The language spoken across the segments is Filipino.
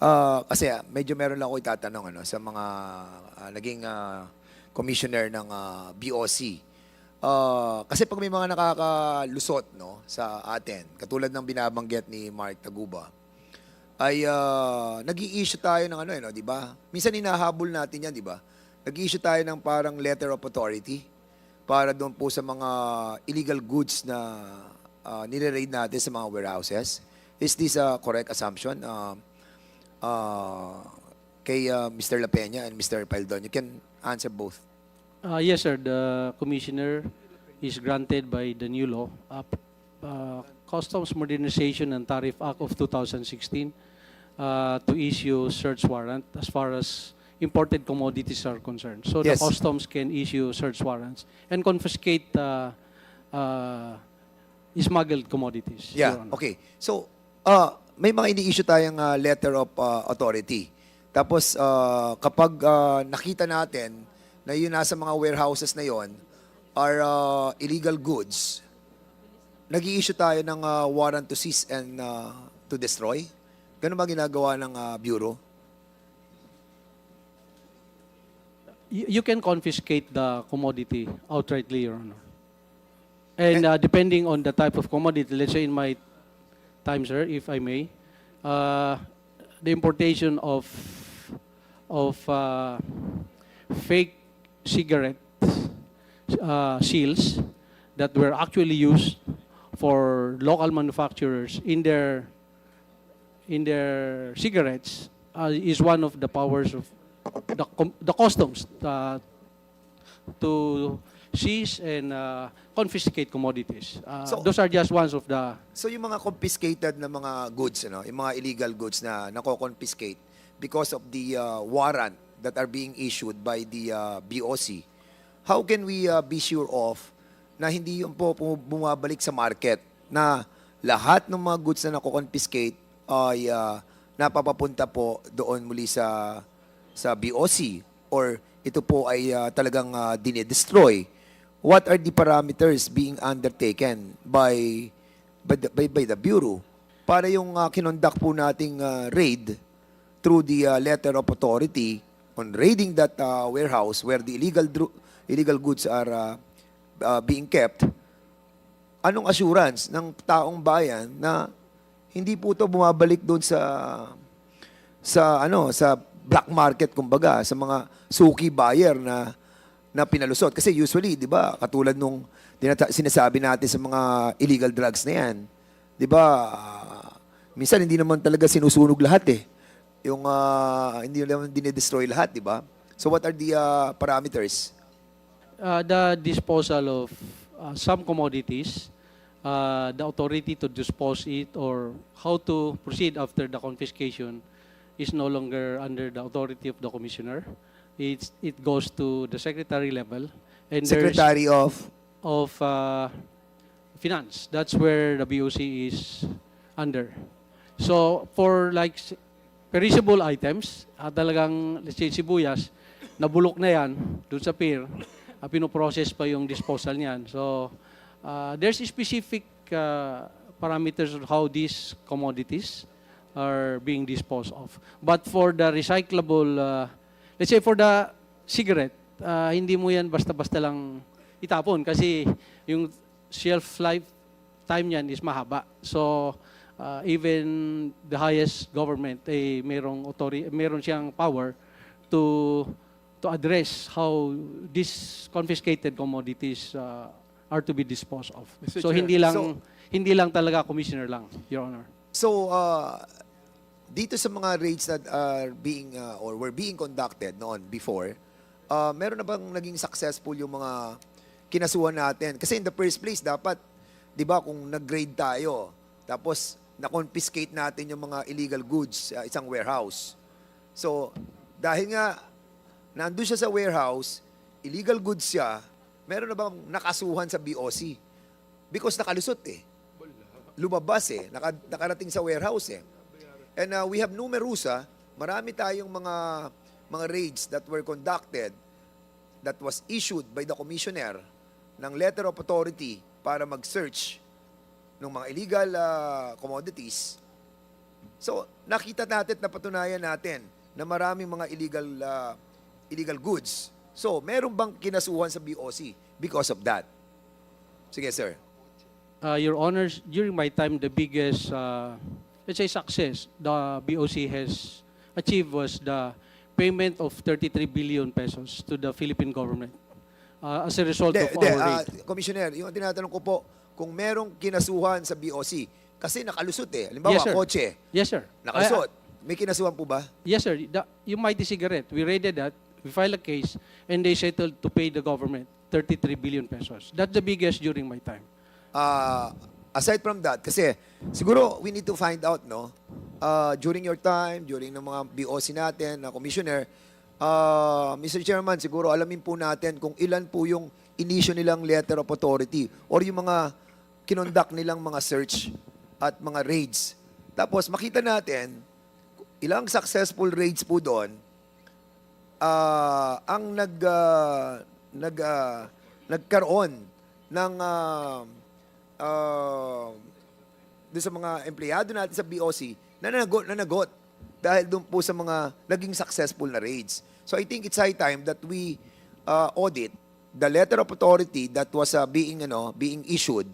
Ah, kasi ah, medyo meron lang ako itatanong ano, sa mga ah, naging ah, commissioner ng ah, BOC. Ah, kasi pag may mga nakakalusot no, sa atin, katulad ng binabanggit ni Mark Taguba, ay uh, nag-i-issue tayo ng ano, eh, no, di ba? Minsan hinahabol natin yan, di ba? Nag-i-issue tayo ng parang letter of authority para doon po sa mga illegal goods na uh, nire-raid natin sa mga warehouses. Is this a correct assumption? Uh, uh, kay uh, Mr. La Peña and Mr. Paldon, you can answer both. Uh, yes, sir. The commissioner is granted by the new law, uh, uh, Customs Modernization and Tariff Act of 2016, uh, to issue search warrant as far as imported commodities are concerned. So Yes. the customs can issue search warrants and confiscate uh, uh, smuggled commodities. Yeah, okay. So, uh, may mga ini-issue tayong uh, letter of uh, authority. Tapos, uh, kapag uh, nakita natin na yun nasa mga warehouses na yon are uh, illegal goods, nag issue tayo ng uh, warrant to seize and uh, to destroy. Ganun ba ginagawa ng uh, Bureau? You, you can confiscate the commodity outrightly, Your Honor. And uh, depending on the type of commodity, let's say in my time, sir, if I may, uh, the importation of of uh, fake cigarette uh, seals that were actually used for local manufacturers in their in their cigarettes uh, is one of the powers of the, the customs uh, to seize and uh, confiscate commodities. Uh, So- those are just ones of the So yung mga confiscated na mga goods, ano, yung mga illegal goods na nako-confiscate because of the uh, warrant that are being issued by the uh, BOC, how can we uh, be sure of na hindi yung po pu- bumabalik sa market na lahat ng mga goods na nako-confiscate ay uh, napapapunta po doon muli sa sa BOC or ito po ay uh, talagang uh, dinidestroy what are the parameters being undertaken by by the, by, by the bureau para yung uh, kinonduct po nating uh, raid through the uh, letter of authority on raiding that uh, warehouse where the illegal illegal goods are uh, uh, being kept anong assurance ng taong bayan na hindi po to bumabalik doon sa sa ano sa black market kumbaga sa mga suki buyer na na pinalusot. Kasi usually 'di ba katulad nung sinasabi natin sa mga illegal drugs na yan 'di ba minsan hindi naman talaga sinusunog lahat eh. Yung ah, hindi naman dinidestroy lahat 'di ba? So what are the ah, parameters? Uh, the disposal of uh, some commodities, uh, the authority to dispose it or how to proceed after the confiscation is no longer under the authority of the commissioner. It's, it goes to the secretary level and there's secretary of of uh, finance. That's where the BOC is under. So for like s- perishable items, ah, talagang let's say sibuyas, nabulok na yan doon sa pier, uh, pinoprocess pa yung disposal niyan. So uh, there's specific uh, parameters of how these commodities are being disposed of. But for the recyclable, uh, let's say for the cigarette, uh, hindi mo yan basta-basta lang itapon kasi yung shelf life time niyan is mahaba. So uh, even the highest government eh merong authority meron siyang power to to address how these confiscated commodities uh, are to be disposed of. Mr. So Chair, hindi lang so- hindi lang talaga commissioner lang, your honor. So, uh, dito sa mga raids that are being uh, or were being conducted noon before, uh, meron na bang naging successful yung mga kinasuhan natin? Kasi in the first place, dapat, di ba, kung nag-grade tayo, tapos na-confiscate natin yung mga illegal goods sa isang warehouse. So, dahil nga, nandun siya sa warehouse, illegal goods siya, meron na bang nakasuhan sa BOC? Because nakalusot eh lumabas eh, naka, nakarating sa warehouse eh. And uh, we have numerusa, marami tayong mga mga raids that were conducted that was issued by the commissioner ng letter of authority para mag-search ng mga illegal uh, commodities So, nakita natin at napatunayan natin na maraming mga illegal uh, illegal goods. So, meron bang kinasuhan sa BOC because of that? Sige, sir. Uh, Your Honors, during my time, the biggest, uh, let's say, success the BOC has achieved was the payment of 33 billion pesos to the Philippine government uh, as a result De, of de, our ah, raid. Commissioner, yung tinatanong ko po, kung merong kinasuhan sa BOC, kasi nakalusot eh. Halimbawa, Yes, sir. kotse, Yes, sir. nakalusot. I- May kinasuhan po ba? Yes, sir. The, yung Mighty Cigarette, we raided that, we filed a case, and they settled to pay the government 33 billion pesos. That's the biggest during my time. uh, aside from that, kasi siguro we need to find out, no, uh, during your time, during ng mga BOC natin, na commissioner, uh, Mr. Chairman, siguro alamin po natin kung ilan po yung inisyo nilang letter of authority or yung mga kinonduct nilang mga search at mga raids. Tapos makita natin, ilang successful raids po doon, ah, ang nag ah, nag ah, nagkaroon ng ah, ah, doon sa mga empleyado natin sa BOC na nanagot, nanagot dahil doon po sa mga naging successful na raids. So I think it's high time that we ah, audit the letter of authority that was ah, being ano being issued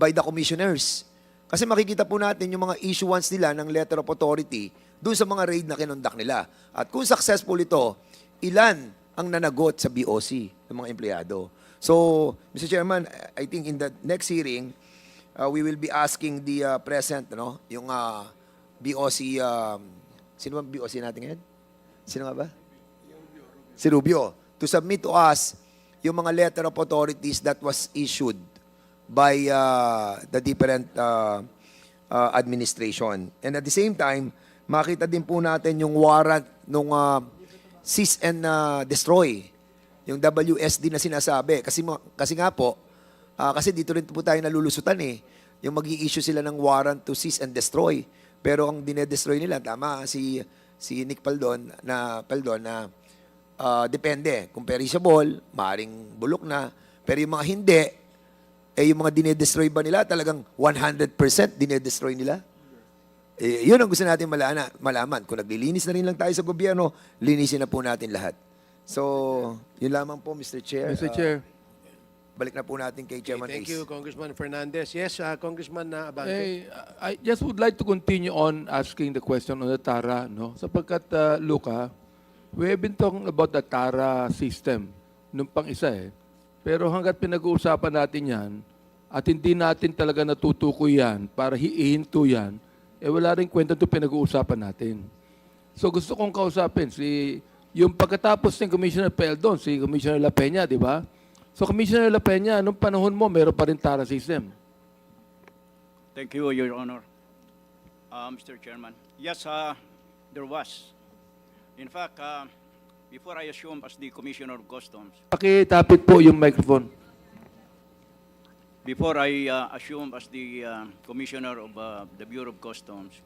by the commissioners. Kasi makikita po natin yung mga issuance nila ng letter of authority doon sa mga raid na kinondak nila. At kung successful ito, ilan ang nanagot sa BOC ng mga empleyado. So, Mr. Chairman, I think in the next hearing, uh, we will be asking the uh, present, no, yung uh, BOC, um, sino ba BOC natin ngayon? Sino nga ba? Si Rubio, to submit to us yung mga letter of authorities that was issued by uh, the different uh, uh, administration. And at the same time, makita din po natin yung warrant nung uh, cease and uh, destroy, yung WSD na sinasabi. Kasi, kasi nga po, ah, kasi dito rin po tayo nalulusutan eh, yung mag issue sila ng warrant to cease and destroy. Pero ang dinedestroy nila, tama, si, si Nick Paldon, na, Paldon, na ah, depende. Kung perishable, maaaring bulok na. Pero yung mga hindi, eh yung mga dinedestroy ba nila, talagang 100% dinedestroy nila? Eh, yun ang gusto natin malana, malaman. Kung naglilinis na rin lang tayo sa gobyerno, linisin na po natin lahat. So, yun lamang po, Mr. Chair. Mr. Ah, Chair. Balik na po natin kay Okay, Chairman thank Ace. you, Congressman Fernandez. Yes, uh, Congressman uh, Abante. Eh, I just would like to continue on asking the question on the TARA, no? Sapagkat, uh, Luca, we have been talking about the TARA system nung pang isa eh. Pero hanggat pinag-uusapan natin yan, at hindi natin talaga natutukoy yan para hihinto yan, eh wala rin kwenta ito pinag-uusapan natin. So gusto kong kausapin si yung pagkatapos ng Commissioner Peldon, si Commissioner La Peña, di ba? So Commissioner La Peña, nung panahon mo, meron pa rin TARA system. Thank you, Your Honor. Uh, Mr. Chairman. Yes, uh, there was. In fact, uh, before I assumed as the Commissioner of Customs, Pakitapit po yung microphone. before I uh, assumed as the uh, Commissioner of uh, the Bureau of Customs,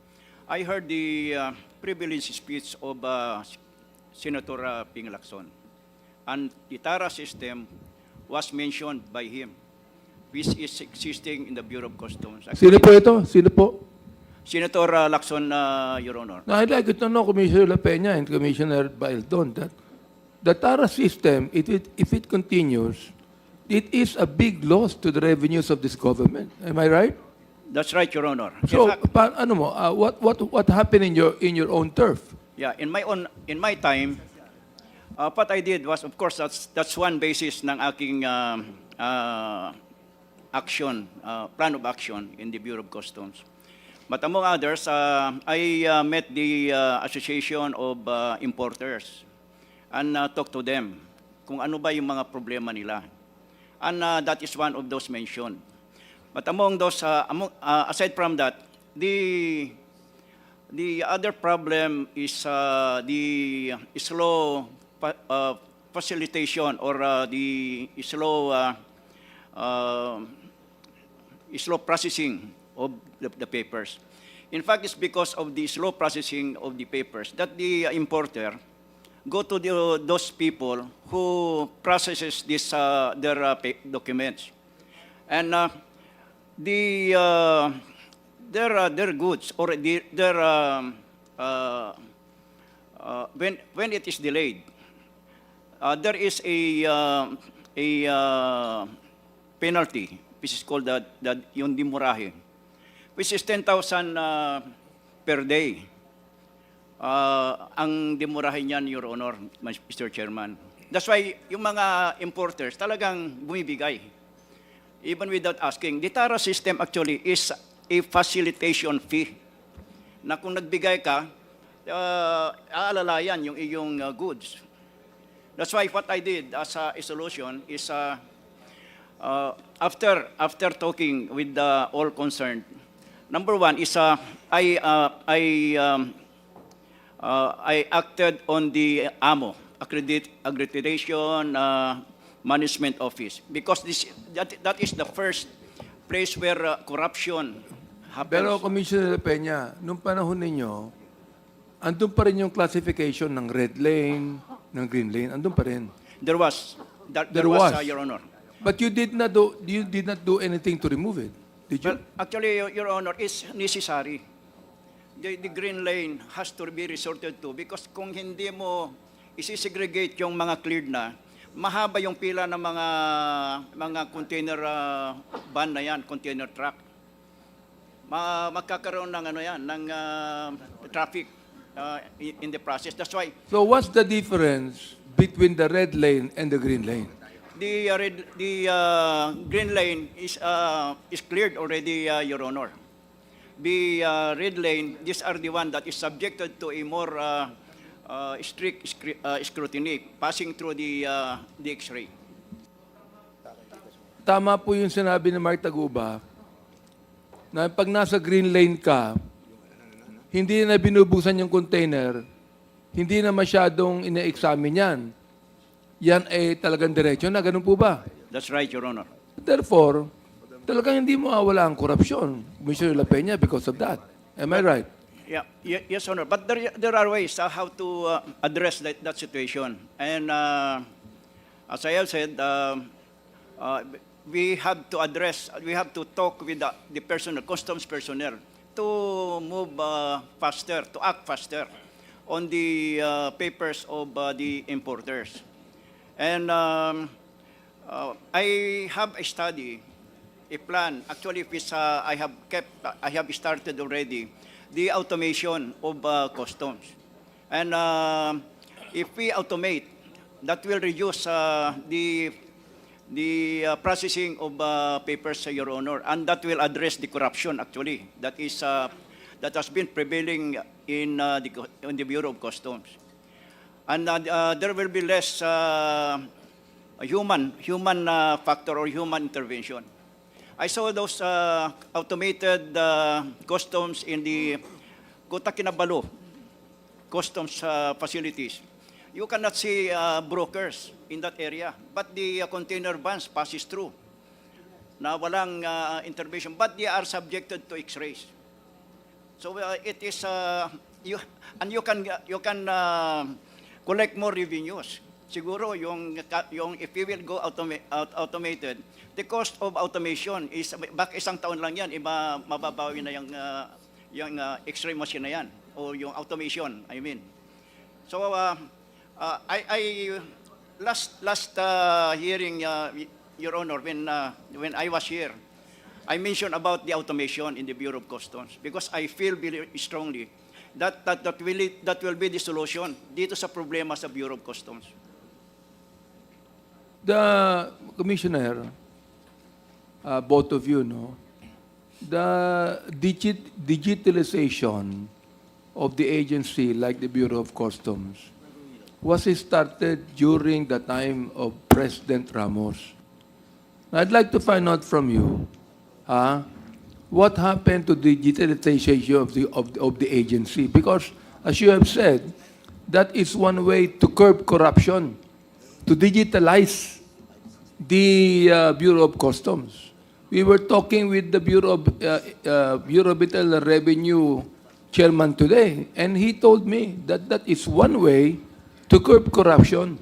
I heard the uh, privilege speech of uh, Senator uh, Ping Lacson. And the TARA system was mentioned by him, which is existing in the Bureau of Customs. Sino po ito? Sino po? Senator uh, Lacson, uh, Your Honor. Now, I'd like to know, Commissioner La Peña and Commissioner Baildon, that the TARA system, if it, if it continues, it is a big loss to the revenues of this government. Am I right? That's right, Your Honor. In So, fact, pa, ano mo, uh, what, what, what happened in your, in your own turf? yeah, in my own, in my time, uh, what I did was, of course, that's that's one basis ng aking um, uh, action, uh, plan of action in the Bureau of Customs. But among others, uh, I uh, met the uh, Association of uh, Importers and uh, talked to them kung ano ba yung mga problema nila. And uh, that is one of those mentioned. But among those, uh, among, uh, aside from that, the The other problem is uh, the slow uh, facilitation or uh, the slow uh, uh, slow processing of the, the papers. In fact, it's because of the slow processing of the papers that the importer go to the, those people who processes this uh, their uh, documents, and uh, the uh, their uh, their goods or their, their um, uh, uh, when when it is delayed, uh, there is a uh, a uh, penalty which is called the, the yung dimurahe, which is 10,000 uh, per day. Uh, ang dimurahe niyan, Your Honor, Mr. Chairman. That's why yung mga importers talagang bumibigay even without asking. The TARA system actually is a facilitation fee na kung nagbigay ka, uh, aalalayan yung iyong uh, goods. That's why what I did as a, solution is uh, uh, after after talking with the all concerned, number one is uh, I uh, I um, uh, I acted on the AMO accredit accreditation uh, management office because this that, that is the first place where uh, corruption happens. Pero Commissioner Peña, nung panahon ninyo, andun pa rin yung classification ng red lane, ng green lane, andun pa rin. there was that, there, There was, was. uh, Your Honor. But you did not do you did not do anything to remove it. Did you? Well, actually, Your- Your Honor, it's necessary. The, the green lane has to be resorted to because kung hindi mo isi-segregate yung mga cleared na, mahaba yung pila ng mga mga container uh, van na yan, container truck. Ma magkakaroon ng ano yan, ng uh, traffic uh, in, the process. That's why so what's the difference between the red lane and the green lane? the uh, red, the uh, green lane is uh, is cleared already, uh, Your Honor. The uh, red lane, these are the one that is subjected to a more uh, uh, strict uh, scrutiny, passing through the uh, the X-ray. Tama po yung sinabi ni Mark Taguba na pag nasa green lane ka, hindi na binubuksan yung container, hindi na masyadong ina-examine yan. Yan ay talagang diretsyo na, ganun po ba? That's right, Your Honor. Therefore, talagang hindi mo mawala ang korupsyon, Commissioner La Peña, because of that. Am I right? Yeah, ye- yes, Honor. But there, there are ways uh, how to uh, address that, that situation. And uh, as I have said, um, uh, we have to address, we have to talk with the, the personnel, customs personnel, to move uh, faster, to act faster on the uh, papers of uh, the importers. And um, uh, I have a study, a plan. Actually, which uh, I have kept, I have started already, the automation of uh, customs. And uh, if we automate, that will reduce uh, the the uh, processing of uh, papers, uh, Your Honor, and that will address the corruption actually that is uh, that has been prevailing in uh, the in the Bureau of Customs and uh, uh, there will be less uh, human human uh, factor or human intervention. I saw those uh, automated uh, customs in the Kota Kinabalu customs uh, facilities. You cannot see uh, brokers in that area, but the uh, container vans passes through na walang uh, intervention, but they are subjected to X-rays. So uh, it is uh, you and you can you can uh, collect more revenues. Siguro yung yung if you will go automa- out- automated, the cost of automation is bak isang taon lang yan, iba mababawi na yung uh, yung uh, X-ray machine na yan o yung automation, I mean. So uh, uh, I I last last uh, hearing uh, Your Honor when uh, when I was here I mentioned about the automation in the Bureau of Customs because I feel very strongly that that, that, will, that will be the solution dito sa problema sa Bureau of Customs. The Commissioner, uh, both of you know, the digit, digitalization of the agency like the Bureau of Customs was started during the time of President Ramos. I'd like to find out from you, ah, what happened to digitalization of the, of, the- of the agency? Because, as you have said, that is one way to curb corruption, to digitalize the uh, Bureau of Customs. We were talking with the Bureau of, uh, uh, Bureau of Revenue chairman today, and he told me that that is one way to curb corruption.